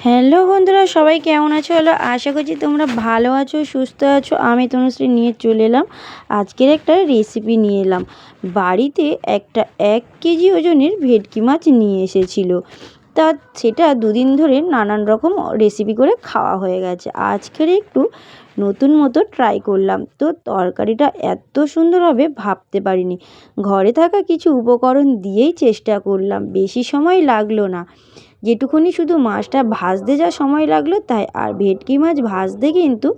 Hello বন্ধুরা, সবাই কেমন আছো? হলো আশা করছি তোমরা ভালো আছো, সুস্থ আছো। আমি তনুশ্রী নিয়ে চলে এলাম। আজকের একটা রেসিপি নিয়ে এলাম। বাড়িতে একটা এক কেজি ওজনের ভেটকি মাছ নিয়ে এসেছিল। তা সেটা দুদিন ধরে নানান রকম রেসিপি করে খাওয়া হয়ে গেছে। আজকের একটু নতুন মতো ট্রাই করলাম। তো তরকারিটা এত সুন্দর হবে ভাবতে পারিনি। ঘরে থাকা কিছু উপকরণ দিয়েই চেষ্টা করলাম। বেশি সময় লাগল না। যেটুকুনি শুধু মাছটা ভাজতে যা সময় লাগল, তাই আর ভেটকি মাছ ভাজতে কিন্তু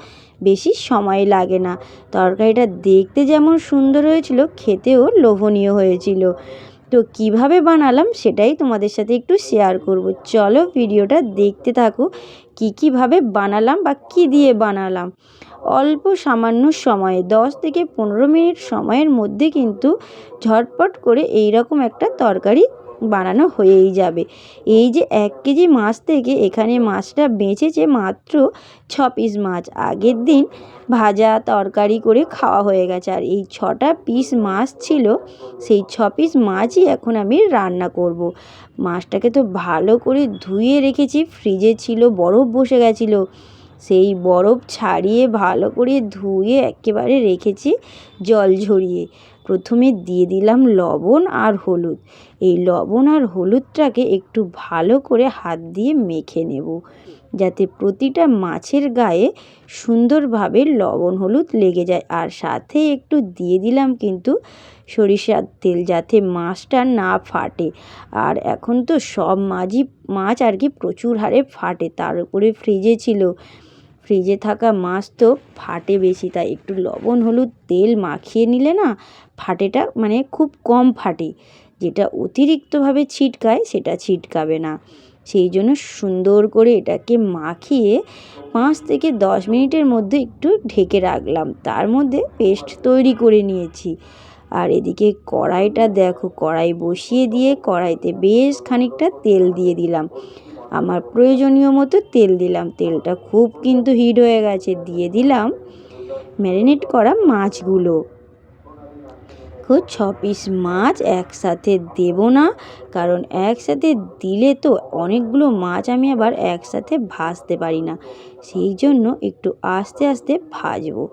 বেশি সময় লাগে না। তরকারিটা দেখতে যেমন সুন্দর হয়েছিল, খেতেও লোভনীয় হয়েছিল। তো কীভাবে বানালাম সেটাই তোমাদের সাথে একটু শেয়ার করব। চলো ভিডিওটা দেখতে থাকো, কী কীভাবে বানালাম বা কী দিয়ে বানালাম। অল্প সামান্য সময়ে, দশ থেকে পনেরো মিনিট সময়ের মধ্যে কিন্তু ঝটপট করে এই রকম একটা তরকারি বানানো হয়েই যাবে। এই যে এক কেজি মাছ থেকে এখানে মাছটা বেঁচেছে মাত্র ছ পিস মাছ। আগের দিন ভাজা তরকারি করে খাওয়া হয়ে গেছে। আর এই ছটা পিস মাছ ছিল, সেই ছ পিস মাছই এখন আমি রান্না করব। মাছটাকে তো ভালো করে ধুয়ে রেখেছি, ফ্রিজে ছিল, বরফ বসে গেছিল। সেই বরফ ছাড়িয়ে ভালো করে ধুয়ে একেবারে রেখেছি জল ঝরিয়ে। প্রথমে দিয়ে দিলাম লবণ আর হলুদ। এই লবণ আর হলুদটাকে একটু ভালো করে হাত দিয়ে মেখে নেব, যাতে প্রতিটা মাছের গায়ে সুন্দরভাবে লবণ হলুদ লেগে যায়। আর সাথে একটু দিয়ে দিলাম কিন্তু সরিষার তেল যাতে মাছটা না ফাটে। আর এখন তো সব মাছই মাছ আর কি প্রচুর হারে ফাটে, তার উপরে ফ্রিজে ছিল। ফ্রিজে থাকা মাছ তো ফাটে বেশি, তাই একটু লবণ, হলুদ, তেল মাখিয়ে নিলে না ফাটেটা মানে খুব কম ফাটে। যেটা অতিরিক্তভাবে ছিটকায়, সেটা ছিটকাবে না। সেই জন্য সুন্দর করে এটাকে মাখিয়ে পাঁচ থেকে দশ মিনিটের মধ্যে একটু ঢেকে রাখলাম। তার মধ্যে পেস্ট তৈরি করে নিয়েছি। আর এদিকে কড়াইটা দেখো, কড়াই বসিয়ে দিয়ে কড়াইতে বেশ খানিকটা তেল দিয়ে দিলাম। আমার প্রয়োজনীয় মতো তেল দিলাম। তেলটা খুব কিন্তু হিট হয়ে গেছে। দিয়ে দিলাম ম্যারিনেট করা মাছগুলো। দেখো ছ পিস মাছ একসাথে দেব না, কারণ একসাথে দিলে তো অনেকগুলো মাছ আমি আবার একসাথে ভাজতে পারি না। সেই জন্য একটু আস্তে আস্তে ভাজবো।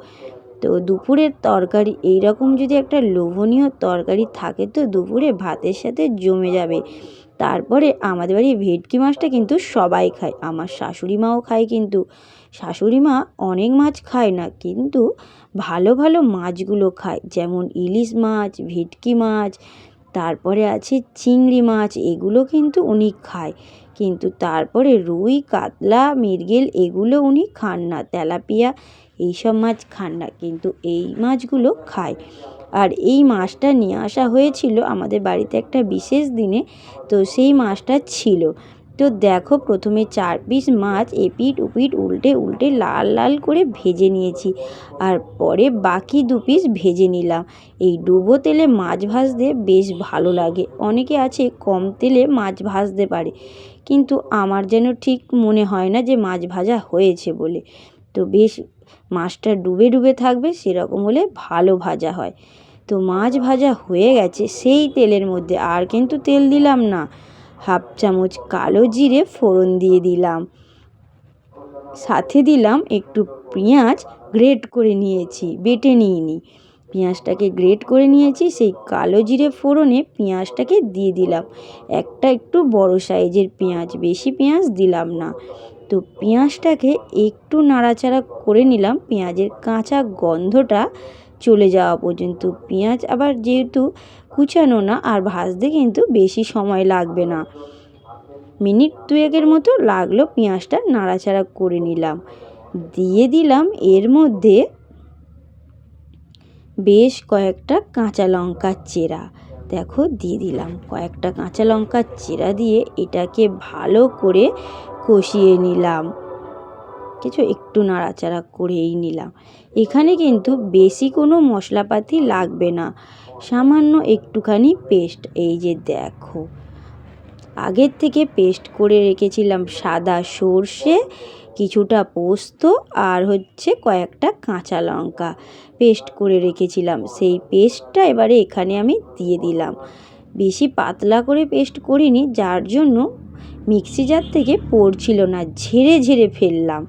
তো দুপুরের তরকারি এই রকম যদি একটা লোভনীয় তরকারি থাকে, তো দুপুরে ভাতের সাথে জমে যাবে। তারপরে আমাদের বাড়ি ভেটকি মাছটা কিন্তু সবাই খায়, আমার শাশুড়ি মাও খায় কিন্তু। শাশুড়ি মা অনেক মাছ খায় না, কিন্তু ভালো ভালো মাছগুলো খায়, যেমন ইলিশ মাছ, ভেটকি মাছ, তারপরে আছে চিংড়ি মাছ, এগুলো কিন্তু উনি খায়। কিন্তু তারপরে রুই, কাতলা, মৃগেল, এগুলো উনি খান না, তেলাপিয়া, এইসব মাছ খান না, কিন্তু এই মাছগুলো খায়। আর এই মাছটা নিয়ে আসা হয়েছিল আমাদের বাড়িতে একটা বিশেষ দিনে, তো সেই মাছটা ছিল। তো দেখো প্রথমে চার পিস মাছ এপিট উপিট উল্টে উল্টে লাল লাল করে ভেজে নিয়েছি আর পরে বাকি দু পিস ভেজে নিলাম। এই ডুবো তেলে মাছ ভাজতে বেশ ভালো লাগে। অনেকে আছে কম তেলে মাছ ভাজতে পারে, কিন্তু আমার যেন ঠিক মনে হয় না যে মাছ ভাজা হয়েছে বলে। তো বেশ মাছটা ডুবে ডুবে থাকবে, সেরকম হলে ভালো ভাজা হয়। তো মাছ ভাজা হয়ে গেছে, সেই তেলের মধ্যে। আর কিন্তু তেল দিলাম না, হাফ চামচ কালো জিরে ফোড়ন দিয়ে দিলাম। সাথে দিলাম একটু পেঁয়াজ গ্রেট করে নিয়েছি, বেটে নিইনি। পেঁয়াজটাকে গ্রেট করে নিয়েছি, সেই কালো জিরে ফোড়নে পেঁয়াজটাকে দিয়ে দিলাম। একটা একটু বড় সাইজের পেঁয়াজ, বেশি পেঁয়াজ দিলাম না। তো পেঁয়াজটাকে একটু নাড়াচাড়া করে নিলাম। পেঁয়াজের কাঁচা গন্ধটা চলে যাওয়া পর্যন্ত। পেঁয়াজ আবার যেহেতু কুচানো না, আর ভাজতে কিন্তু বেশি সময় লাগবে না। মিনিট দুয়েকের মতো লাগল পেঁয়াজটা নাড়াচাড়া করে নিলাম। দিয়ে দিলাম এর মধ্যে বেশ কয়েকটা কাঁচা লঙ্কার চেরা। দেখো, দিয়ে দিলাম কয়েকটা কাঁচা লঙ্কার চেরা দিয়ে এটাকে ভালো করে কষিয়ে নিলাম। কিছু একটু নাড়াচাড়া করেই নিলাম। এখানে কিন্তু বেশি কোনো মশলাপাতি লাগবে না। সামান্য একটুখানি পেস্ট, এই যে দেখো। আগের থেকে পেস্ট করে রেখেছিলাম সাদা সর্ষে, কিছুটা পোস্ত আর হচ্ছে কয়েকটা কাঁচা লঙ্কা। পেস্ট করে রেখেছিলাম। সেই পেস্টটা এবারে এখানে আমি দিয়ে দিলাম। বেশি পাতলা করে পেস্ট করিনি, যার জন্য মিক্সি জার থেকে পড়ছিল না, ঝেড়ে ঝেড়ে ফেললাম।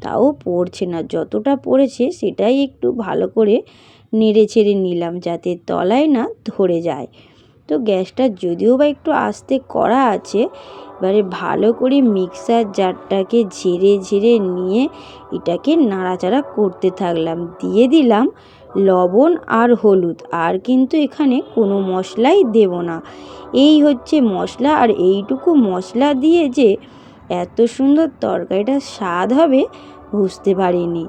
তাও পড়ছে না, যতটা পড়েছে সেটাই একটু ভালো করে নেড়ে ছেড়ে নিলাম যাতে তলায় না ধরে যায়। তো গ্যাসটা যদিও বা একটু আস্তে করা আছে, এবারে ভালো করে মিক্সার জারটাকে ঝেড়ে ঝেড়ে নিয়ে এটাকে নাড়াচাড়া করতে থাকলাম। দিয়ে দিলাম লবণ আর হলুদ। আর কিন্তু এখানে কোনো মশলাই দেব না। এই হচ্ছে মশলা আর এইটুকু মশলা দিয়ে যে এত সুন্দর তরকারিটা স্বাদ হবে, বুঝতে পারিনি।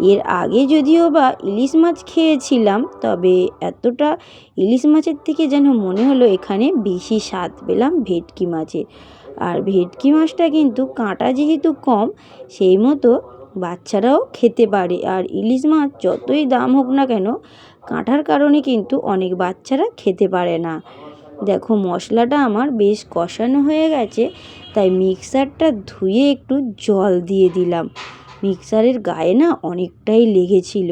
এর আগে যদিও বা ইলিশ মাছ খেয়েছিলাম, তবে এতটা ইলিশ মাছের থেকে যেন মনে হলো এখানে বেশি স্বাদ পেলাম ভেটকি মাছের। আর ভেটকি মাছটা কিন্তু কাঁটা যেহেতু কম, সেই মতো বাচ্চারাও খেতে পারে। আর ইলিশ মাছ যতই দাম হোক না কেন কাঁটার কারণে কিন্তু অনেক বাচ্চারা খেতে পারে না। দেখো, মশলাটা আমার বেশ কষানো হয়ে গেছে, তাই মিক্সারটা ধুয়ে একটু জল দিয়ে দিলাম। মিক্সারের গায়ে না অনেকটাই লেগেছিল।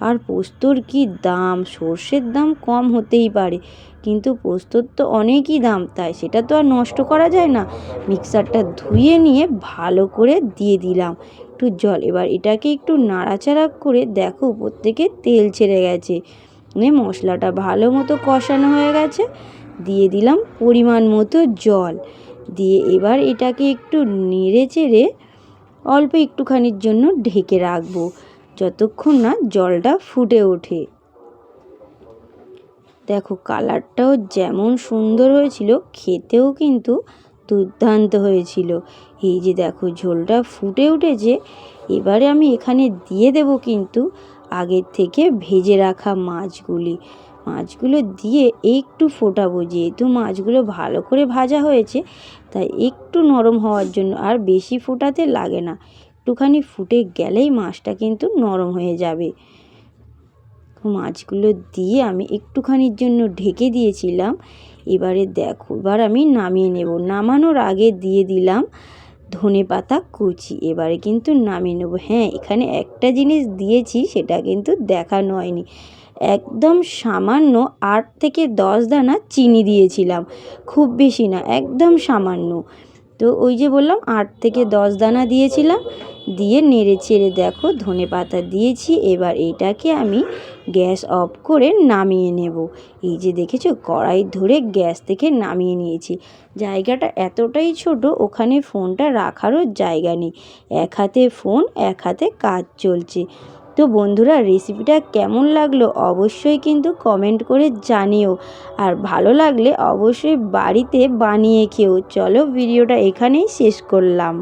আর পোস্তর কি দাম? সর্ষের দাম কম হতেই পারে, কিন্তু পোস্তর তো অনেকই দাম, তাই সেটা তো আর নষ্ট করা যায় না। মিক্সারটা ধুয়ে নিয়ে ভালো করে দিয়ে দিলাম। একটু জল। এবার এটাকে একটু নাড়াচাড়া করে দেখো, উপর থেকে তেল ছেড়ে গেছে। মানে মশলাটা ভালো মতো কষানো হয়ে গেছে। দিয়ে দিলাম পরিমাণ মতো জল। দিয়ে এবার এটাকে একটু নেড়ে চেড়ে অল্প একটুখানির জন্য ঢেকে রাখব, যতক্ষণ না জলটা ফুটে ওঠে। দেখো, কালারটাও যেমন সুন্দর হয়েছিল, খেতেও কিন্তু দুর্দান্ত হয়েছিল। এই যে দেখো, ঝোলটা ফুটে উঠেছে। এবারে আমি এখানে দিয়ে দেব কিন্তু আগের থেকে ভেজে রাখা মাছগুলি। মাছগুলো দিয়ে একটু ফোটাবো, যেহেতু মাছগুলো ভালো করে ভাজা হয়েছে, তাই একটু নরম হওয়ার জন্য আর বেশি ফোটাতে লাগে না। একটুখানি ফুটে গেলেই মাছটা কিন্তু নরম হয়ে যাবে। মাছগুলো দিয়ে আমি একটুখানির জন্য ঢেকে দিয়েছিলাম। এবারে দেখো, এবার আমি নামিয়ে নেব। নামানোর আগে দিয়ে দিলাম ধনে পাতা, কুচি। এবারে কিন্তু নামিয়ে নেব। হ্যাঁ এখানে একটা জিনিস দিয়েছি, সেটা কিন্তু দেখানো হয়নি। একদম সামান্য আট থেকে দশ দানা চিনি দিয়েছিলাম। খুব বেশি না, একদম সামান্য। তো ওই যে বললাম, আট থেকে দশ দানা দিয়েছিলাম। দিয়ে নেড়ে চেড়ে দেখো, ধনে পাতা দিয়েছি। এবার এটাকে আমি গ্যাস অফ করে নামিয়ে নেব। এই যে দেখেছ, কড়াই ধরে গ্যাস থেকে নামিয়ে নিয়েছি। জায়গাটা এতটাই ছোট, ওখানে ফোনটা রাখারও জায়গা নেই। এক হাতে ফোন, এক হাতে কাজ চলছে। তো বন্ধুরা রেসিপিটা কেমন লাগল অবশ্যই কিন্তু কমেন্ট করে জানিও। আর ভালো লাগলে অবশ্যই বাড়িতে বানিয়ে খেও। চলো ভিডিওটা এখানেই শেষ করলাম।